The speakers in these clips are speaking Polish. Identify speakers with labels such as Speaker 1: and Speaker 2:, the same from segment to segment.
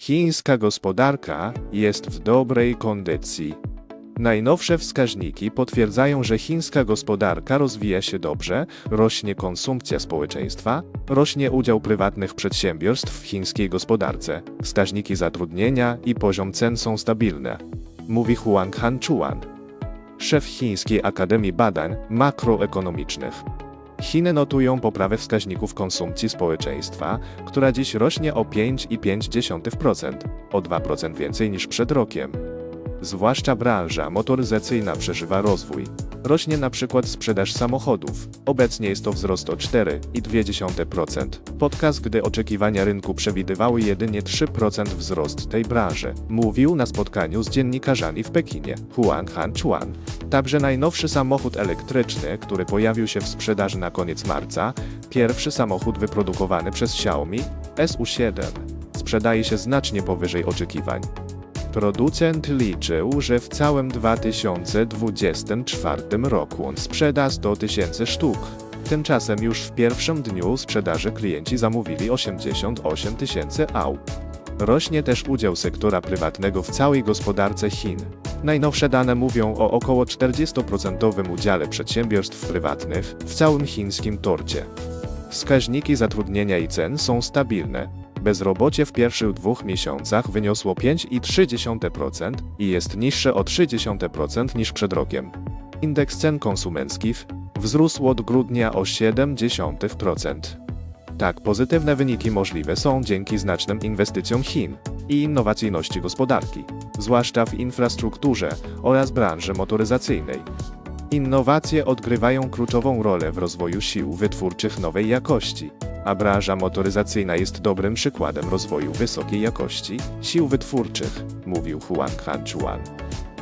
Speaker 1: Chińska gospodarka jest w dobrej kondycji. Najnowsze wskaźniki potwierdzają, że chińska gospodarka rozwija się dobrze, rośnie konsumpcja społeczeństwa, rośnie udział prywatnych przedsiębiorstw w chińskiej gospodarce, wskaźniki zatrudnienia i poziom cen są stabilne, mówi Huang Hanchuan, szef Chińskiej Akademii Badań Makroekonomicznych. Chiny notują poprawę wskaźników konsumpcji społeczeństwa, która dziś rośnie o 5,5%, o 2% więcej niż przed rokiem. Zwłaszcza branża motoryzacyjna przeżywa rozwój. Rośnie na przykład sprzedaż samochodów. Obecnie jest to wzrost o 4,2%, podczas gdy oczekiwania rynku przewidywały jedynie 3% wzrost tej branży, mówił na spotkaniu z dziennikarzami w Pekinie Huang Hanchuan. Także najnowszy samochód elektryczny, który pojawił się w sprzedaży na koniec marca, pierwszy samochód wyprodukowany przez Xiaomi, SU7, sprzedaje się znacznie powyżej oczekiwań. Producent liczył, że w całym 2024 roku on sprzeda 100 tysięcy sztuk. Tymczasem już w pierwszym dniu sprzedaży klienci zamówili 88 tysięcy aut. Rośnie też udział sektora prywatnego w całej gospodarce Chin. Najnowsze dane mówią o około 40% udziale przedsiębiorstw prywatnych w całym chińskim torcie. Wskaźniki zatrudnienia i cen są stabilne. Bezrobocie w pierwszych dwóch miesiącach wyniosło 5,3% i jest niższe o 0,3% niż przed rokiem. Indeks cen konsumenckich wzrósł od grudnia o 0,7%. Tak, pozytywne wyniki możliwe są dzięki znacznym inwestycjom Chin i innowacyjności gospodarki, zwłaszcza w infrastrukturze oraz branży motoryzacyjnej. Innowacje odgrywają kluczową rolę w rozwoju sił wytwórczych nowej jakości, a branża motoryzacyjna jest dobrym przykładem rozwoju wysokiej jakości sił wytwórczych, mówił Huang Hanchuan.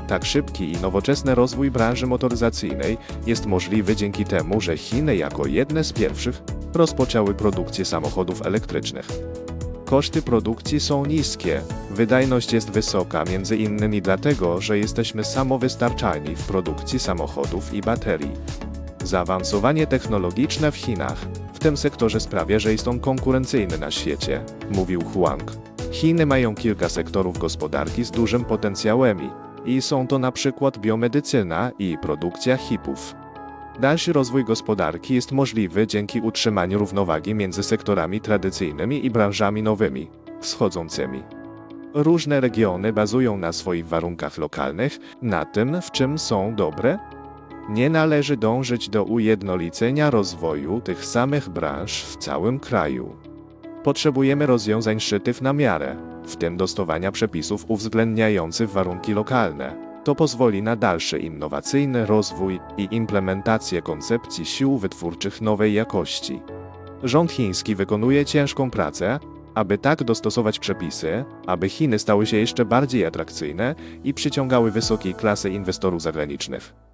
Speaker 1: Tak szybki i nowoczesny rozwój branży motoryzacyjnej jest możliwy dzięki temu, że Chiny jako jedne z pierwszych rozpoczęły produkcję samochodów elektrycznych. Koszty produkcji są niskie, wydajność jest wysoka, między innymi dlatego, że jesteśmy samowystarczalni w produkcji samochodów i baterii. Zaawansowanie technologiczne w Chinach w tym sektorze sprawia, że jest on konkurencyjny na świecie, mówił Huang. Chiny mają kilka sektorów gospodarki z dużym potencjałem i są to na przykład biomedycyna i produkcja hipów. Dalszy rozwój gospodarki jest możliwy dzięki utrzymaniu równowagi między sektorami tradycyjnymi i branżami nowymi, wschodzącymi. Różne regiony bazują na swoich warunkach lokalnych, na tym, w czym są dobre. Nie należy dążyć do ujednolicenia rozwoju tych samych branż w całym kraju. Potrzebujemy rozwiązań szytych na miarę, w tym dostosowania przepisów uwzględniających warunki lokalne. To pozwoli na dalszy innowacyjny rozwój i implementację koncepcji sił wytwórczych nowej jakości. Rząd chiński wykonuje ciężką pracę, aby tak dostosować przepisy, aby Chiny stały się jeszcze bardziej atrakcyjne i przyciągały wysokiej klasy inwestorów zagranicznych.